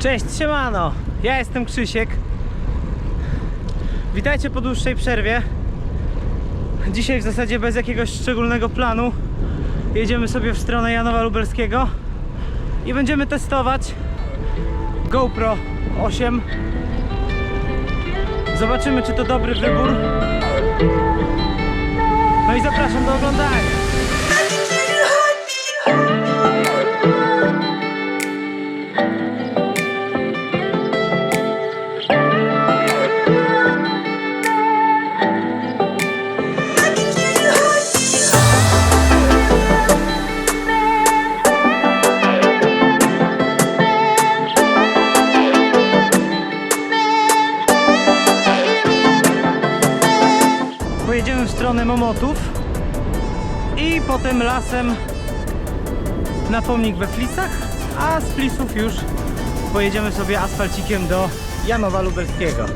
Cześć, siemano! Ja jestem Krzysiek. Witajcie po dłuższej przerwie. Dzisiaj w zasadzie bez jakiegoś szczególnego planu. Jedziemy sobie w stronę Janowa Lubelskiego i będziemy testować GoPro 8. Zobaczymy, czy to dobry wybór. No i zapraszam do oglądania. Pojedziemy w stronę Momotów i potem lasem na pomnik we Flisach, a z Flisów już pojedziemy sobie asfalcikiem do Janowa Lubelskiego.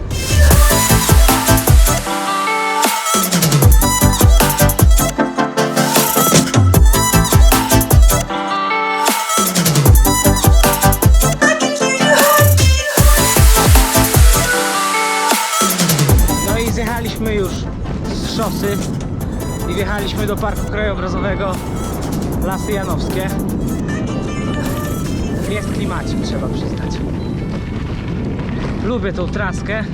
Szosy i wjechaliśmy do Parku Krajobrazowego Lasy Janowskie. Jest klimacik, trzeba przyznać. Lubię tą traskę.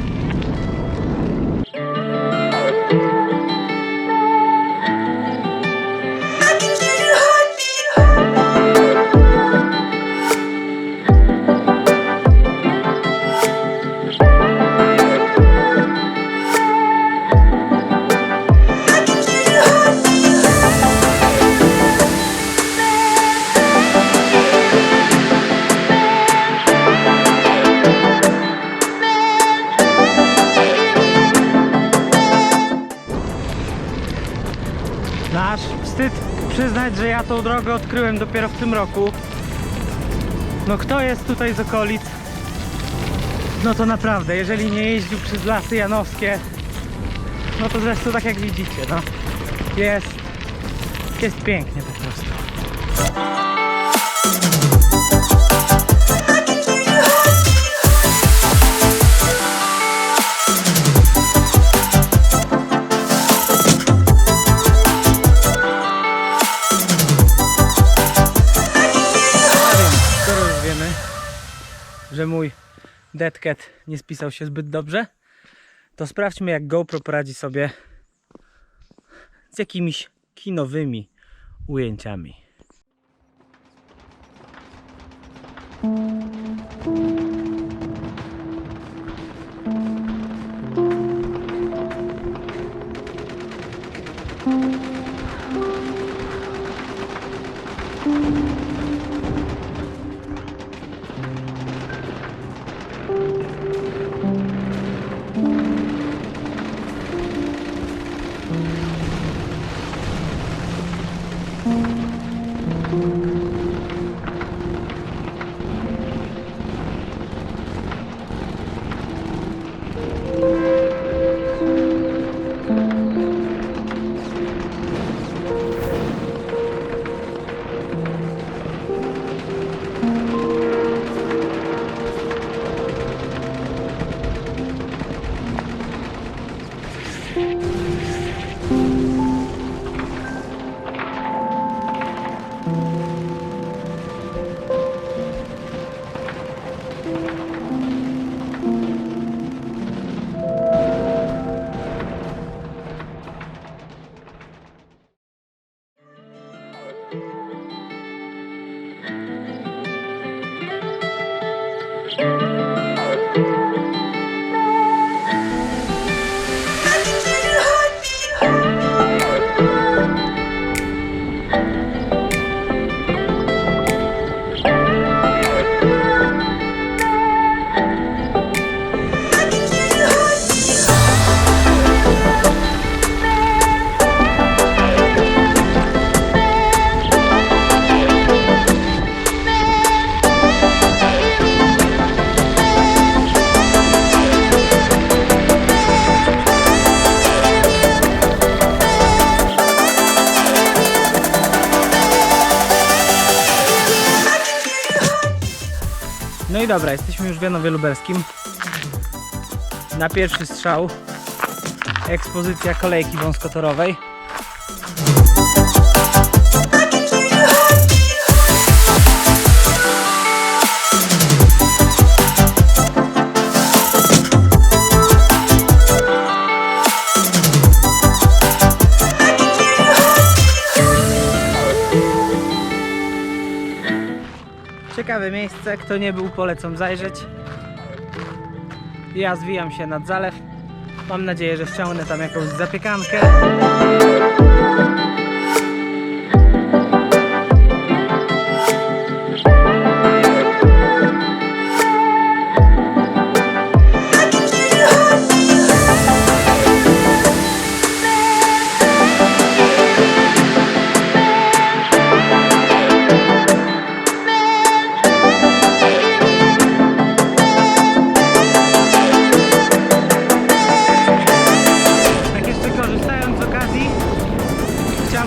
Nasz wstyd przyznać, że ja tą drogę odkryłem dopiero w tym roku. No kto jest tutaj z okolic? No to naprawdę, jeżeli nie jeździł przez lasy janowskie, no to zresztą tak jak widzicie, no jest, jest pięknie po prostu. że mój deadcat nie spisał się zbyt dobrze, to sprawdźmy jak GoPro poradzi sobie z jakimiś kinowymi ujęciami. No i dobra, jesteśmy już w Janowie Lubelskim. Na pierwszy strzał ekspozycja kolejki wąskotorowej. Ciekawe miejsce, kto nie był polecam zajrzeć. Ja zwijam się nad zalew. Mam nadzieję, że ściągnę tam jakąś zapiekankę.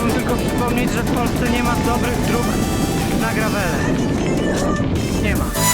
Chciałbym tylko przypomnieć, że w Polsce nie ma dobrych dróg na gravele. Nie ma.